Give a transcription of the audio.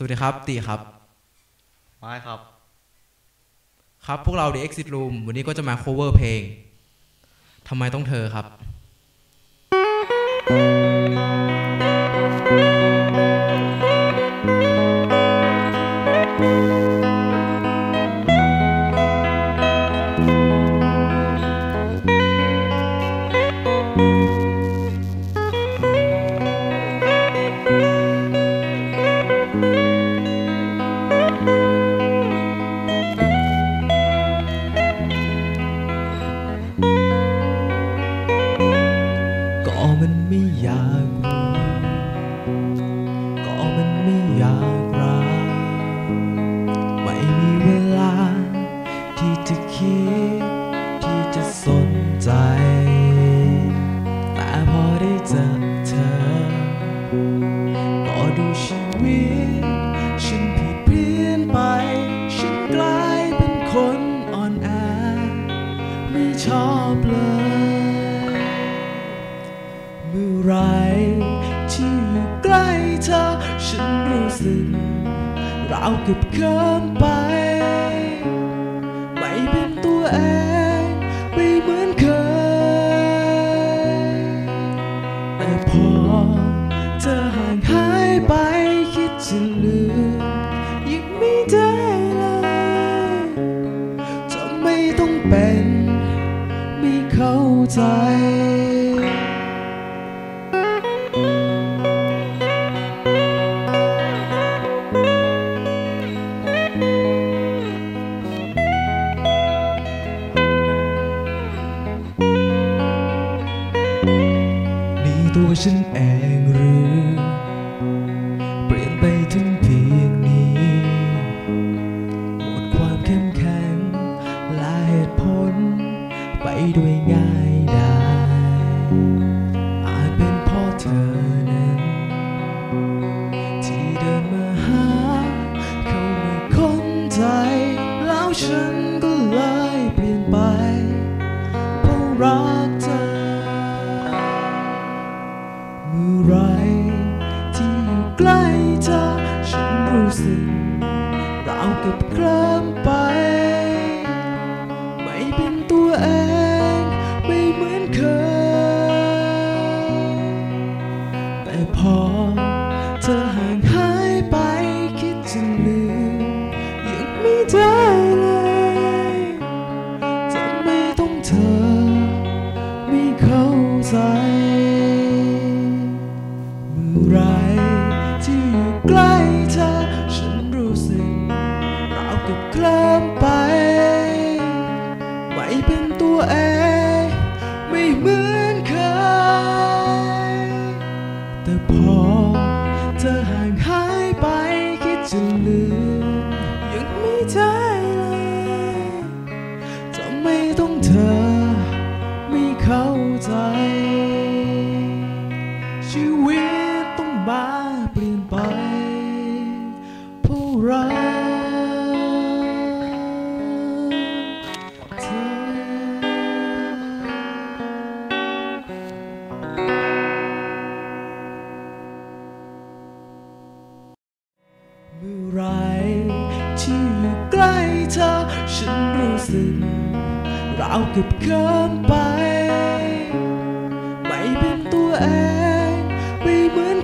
สวัสดีครับ ตีครับ ไม่ครับ ครับพวกเรา The Exit Room วันนี้ก็จะมา cover เพลงทำไมต้องเธอครับ ก็มันไม่อยากาวกับเกินไป ไม่เป็นตัวเองไม่เหมือนเคย แต่พอเธอห่างหายไปคิดจะลืมยังไม่ได้เลยทำไม่ต้องเป็น ไม่เข้าใจ ตัวฉันเองหรือ เปลี่ยนไปถึงเพียงนี้ หมดความเข้มแข็งและเหตุผลไปด้วยง ฉั รักเธอเมื่อไรที่อยู่ใกล้เธอ ฉันรู้สึกราวกับเกินไป ไม่เป็นตัวเอง ไม่เหมือน